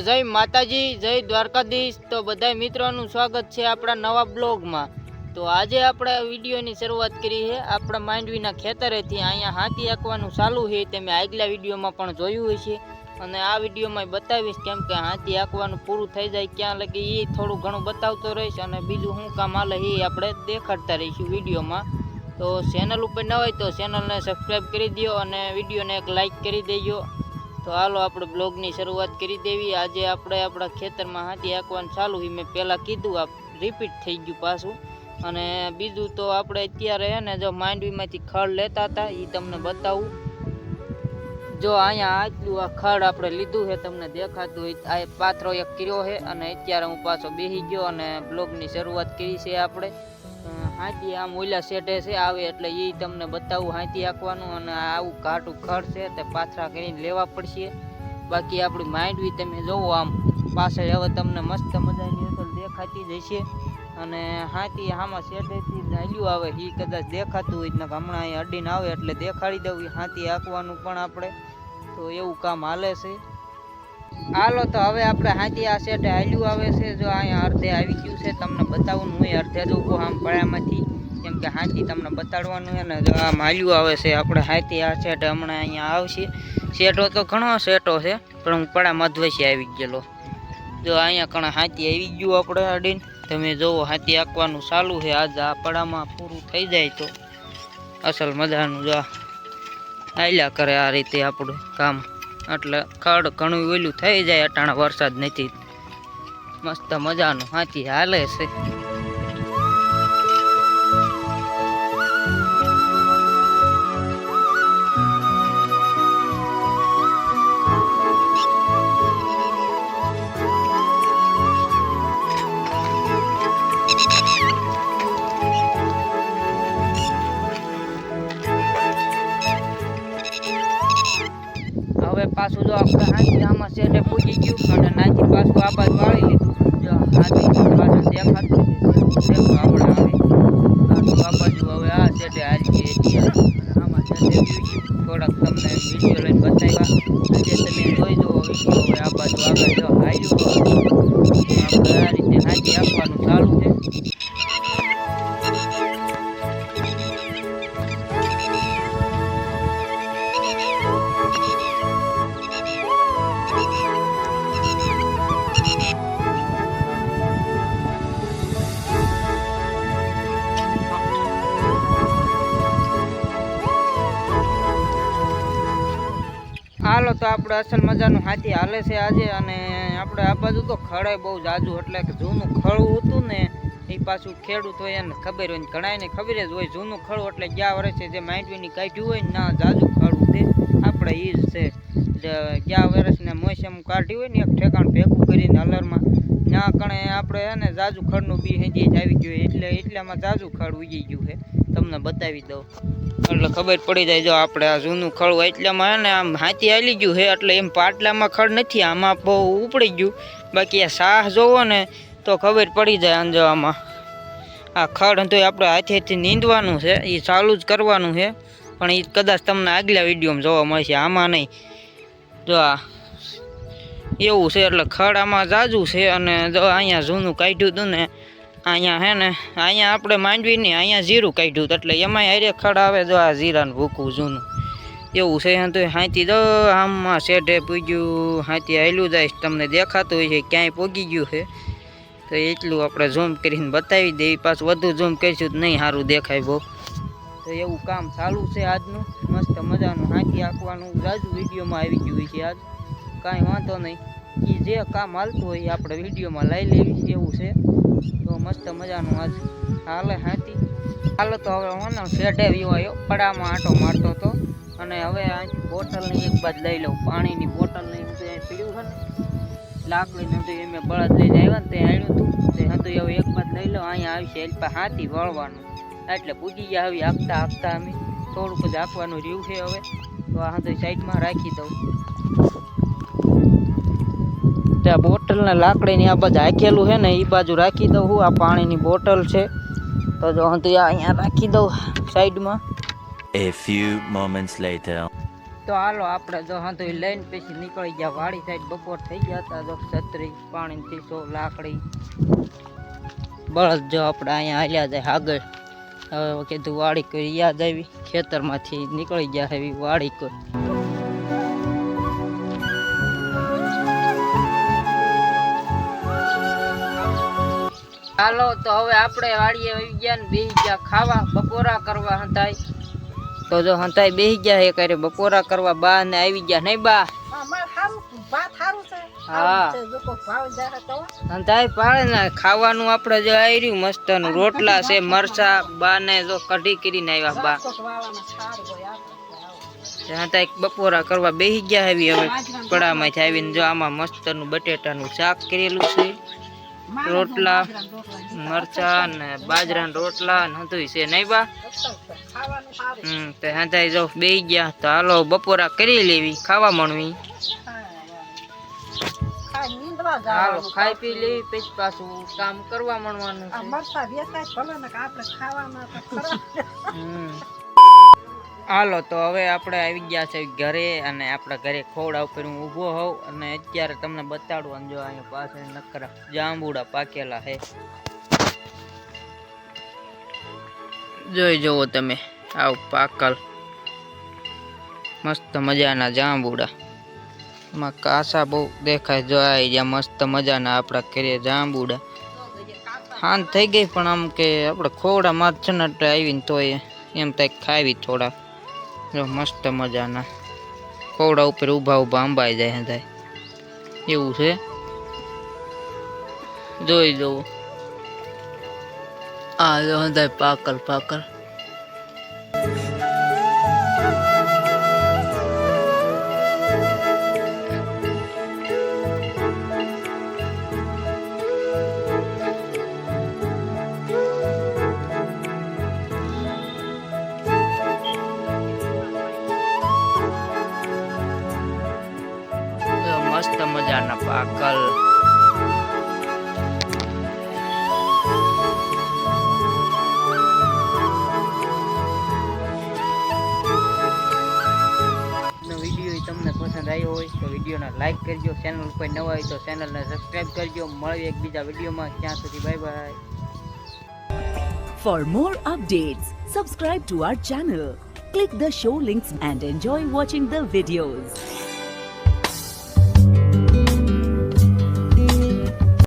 જય માતાજી, જય દ્વારકાધીશ. તો બધા મિત્રોનું સ્વાગત છે આપણા નવા બ્લોગમાં. તો આજે આપણે વિડીયોની શરૂઆત કરી છે. આપણા માંડવીના ખેતરેથી અહીંયા હાથી આંકવાનું ચાલુ છે. તે મેં આગલા વિડીયોમાં પણ જોયું હશે. અને આ વિડીયોમાં બતાવીશ કેમ કે હાથી આંકવાનું પૂરું થઈ જાય ક્યાં લગી એ થોડું ઘણું બતાવતો રહીશ અને બીજું શું કામ હાલે એ આપણે દેખાડતા રહીશું વિડીયોમાં. તો ચેનલ ઉપર ન હોય તો ચેનલને સબસ્ક્રાઈબ કરી દો અને વિડીયોને એક લાઈક કરી દેજો. તો હાલો આપણે બ્લોગની શરૂઆત કરી દેવી. આજે આપણે આપણા ખેતરમાં હાથી આંકવાનું ચાલુ છે. મેં પહેલાં કીધું, આ રિપીટ થઈ ગયું પાછું. અને બીજું તો આપણે અત્યારે હે ને જો માંડવીમાંથી ખડ લેતા હતા એ તમને બતાવું. જો અહીંયા આટલું આ ખડ આપણે લીધું છે, તમને દેખાતું હોય, આ પાથરો એક કર્યો છે. અને અત્યારે હું પાછો બેસી ગયો અને બ્લોગની શરૂઆત કરી છે આપણે. હાથી આમ ઓલા શેઠે છે, આવે એટલે એ તમને બતાવું, હાથી આંકવાનું અને આવું ઘાટું ખડ છે તે પાથરા કરીને લેવા પડશે. બાકી આપણી બી તમે જોવો આમ, પાછળ હવે તમને મસ્ત મજાની અસલ દેખાતી જ હશે. અને હાથી આમાં શેઠેથી નાલ્યું આવે એ કદાચ દેખાતું હોય ને હમણાં અહીં અડીને આવે એટલે દેખાડી દઉં એ હાથી આંકવાનું પણ આપણે. તો એવું કામ હાલે છે. હાલો તો હવે આપણે હાથી આ સેટે હાલ્યું આવે છે. જો અહીંયા અડધે આવી ગયું છે. તમને બતાવું હું અડધે જ ઊભો આમ પડ્યામાંથી કેમ કે હાથી તમને બતાડવાનું છે ને જો આમ હાલ્યું આવે છે. આપણે હાથી આ સેટ હમણાં અહીંયા આવશે. સેટો તો ઘણો સેટો છે, પણ હું પડા મધવેશી આવી ગયેલો. જો અહીંયા ઘણા હાથી આવી ગયું આપણે અડીને તમે જોવો હાથી આંકવાનું ચાલુ છે. આજ આ પડામાં પૂરું થઈ જાય તો. અસલ મજાનું જો હાલ્યા કરે આ રીતે આપણું કામ. એટલે ખડ ઘણું ઓલું થઈ જાય અટાણા વરસાદ નથી. મસ્ત મજાનું હાથી હાલે છે. હવે પાછું જો આપણે હાથી આમાં શેઠે પૂજી ગયું અને નાથી પાછું આ બાજુ વાળી લીધું જો હાથી પાછળ દેખાતું. દેખો આપણે હવે પાછું આ બાજુ હવે આ શેઠે છીએ અને આમાં શેઠે થોડાક તમને વીડિયો લઈને બતાવ્યા. આજે તમે જોઈ જુઓ હવે આ આગળ જો હાલ્યું આપણે આ રીતે હાથી આપવાનું ચાલુ છે. હાલો તો આપણે અસલ મજાનું હાથી હાલે છે આજે અને આપણે આ બાજુ તો ખડે બહુ જાજુ એટલે કે જૂનું ખળું હતું ને એ પાછું ખેડૂત હોય એને ખબર હોય ઘણાને ખબર જ હોય જૂનું ખળું એટલે ગયા વર્ષે જે માંડવીની કાઢ્યું હોય ને જાજુ ખડું તે. આપણે એ જ છે. ગયા વર્ષને મોસમ કાઢ્યું હોય ને એક ઠેકાણ ભેગું કરીને હલરમાં ના કણે આપણે હે ને જાજુ ખડનું બી હેજી જ આવી ગયું એટલે એટલામાં જાજુ ખડ ઉગી ગયું છે તમને બતાવી દઉં. એટલે ખબર પડી જાય જો આપણે આ જૂનું ખડું એટલામાં હે ને આમ હાથી હાલી ગયું છે એટલે એમ પાટલામાં ખડ નથી, આમાં બહુ ઉપડી ગયું. બાકી આ સાહ જોવો ને તો ખબર પડી જાય અંજો આમાં આ ખડ તો આપણે હાથેથી નીંદવાનું છે એ ચાલુ જ કરવાનું છે. પણ એ કદાચ તમને આગલા વિડીયોમાં જોવા મળશે, આમાં નહીં. જો આ એવું છે એટલે ખડ આમાં જાજુ છે અને જો અહીંયા જૂનું કાઢ્યું હતું ને, અહીંયા હે ને, અહીંયા આપણે માંડવી નહીં અહીંયા જીરું કાઢ્યું હતું એટલે એમાંય હારે ખડ આવે જો આ જીરાનું ભૂકું જૂનું. એવું છે તો હાથી જો આમમાં શેઢે પૂગ્યું હાથી હાલ્યું જાય, તમને દેખાતું હોય છે ક્યાંય પોગી ગયું છે. તો એટલું આપણે ઝૂમ કરીને બતાવી દઈએ પાછું વધુ ઝૂમ કરીશું તો નહીં સારું દેખાય બહુ. તો એવું કામ ચાલુ છે આજનું, મસ્ત મજાનું હાથી આંકવાનું રાજુ વિડીયોમાં આવી ગયું છે આજ. કાંઈ વાંધો નહીં. એ જે કામ હાલતું હોય એ આપણે વિડીયોમાં લઈ લેવી એવું છે. તો મસ્ત મજાનું આજ. હાલે હાથી હાલો તો હવે હું ને શેઢે વિવાયો પડામાં આંટો મારતો હતો. અને હવે અહીંથી બોટલની એક બાદ લઈ લઉં. પાણીની બોટલની પીડ્યું છે ને. લાકડી નતું એ મેં બળદ લઈને આવ્યા ને તે આણ્યું હતું તે હતું હવે એક બાદ લઈ લઉં અહીંયા આવશે એટલે હાથી વળવાનું. એટલે પૂજી ગયા આવી હાંકતા હાંકતા અમે. થોડુંક જ આપવાનું રહ્યું છે હવે. તો આ તો સાઈડમાં રાખી દઉં. ત્યાં બોટલને લાકડીની આ બાજુ રાખેલું છે ને એ બાજુ રાખી દઉં હું. આ પાણીની બોટલ છે. તો જો હું તો અહીંયા રાખી દઉં સાઈડમાં. એ ફ્યુ મોમેન્ટ્સ લેટર તો હાલો આપણે જો હા તો લઈને પછી નીકળી ગયા. વાડી સાઈડ બપોર થઈ ગયા હતા. જો છત્રી પાણી પીસો લાકડી. બળદ જો આપણે અહીંયા હાલ્યા જાય આગળ. હવે કીધું વાડી કરી યાદ આવી. ખેતરમાંથી નીકળી ગયા એવી વાડી કોઈ હાલો તો હવે આપણે વાડીએ આવી ગયા ને બેસી ગયા ખાવા બપોરા કરવા હંતાય. તો જો હંતાય બેસી ગયા એ કરે બપોરા કરવા બા ને આવી ગયા નહીં બા? હા ખાવાનું આપણે જો આવ્યું મસ્તનું રોટલા છે મરસા બા ને જો કઢી કરીને આવ્યા બા. હંતાય બપોરા કરવા બેસી ગયા આવી હવે કડામાંથી આવીને જો આમાં મસ્તનું બટેટાનું શાક કરેલું છે. રોટલા મરચા ને બાજરા રોટલા ને હતું છે. નહીં બા? હમ તો હાથાઈ જો બે ગયા. તો હાલો બપોરા કરી લેવી. ખાવા મળવી. હાલો ખાઈ પી લેવી પછી પાછું કામ કરવા મળવાનું છે. હમ. હાલો, તો હવે આપણે આવી ગયા છે ઘરે અને આપણા ઘરે ખોડા ઉપર હું ઊભો હોઉં અને અત્યારે તમને બતાડવાનું જો અહીંયા પાસે નકરા જાંબુડા પાકેલા છે. જોઈ જુઓ તમે, આવ પાકલ. મસ્ત મજાના જાંબુડા. એમાં કાસા બહુ દેખાય, જો આવી ગયા મસ્ત મજાના આપણા ઘરે જાંબુડા. હાન થઈ ગઈ પણ આમ કે આપણે ખોડા ને આવીને તોય એમ થાય ખાવી થોડા મસ્ત મજાના. ખોડા ઉપર ઊભા ઊભા અંબાઈ જાય થાય એવું છે? જોઈ જવું આ જો પાકલ પાકલ. લાઈક કરજો ચેનલ ઉપર નવા હોય તો ચેનલને સબસ્ક્રાઈબ કરજો મળીએ એક બીજા વિડીયોમાં ત્યાં સુધી bye bye For more updates, subscribe to our channel, click the show links and enjoy watching the videos.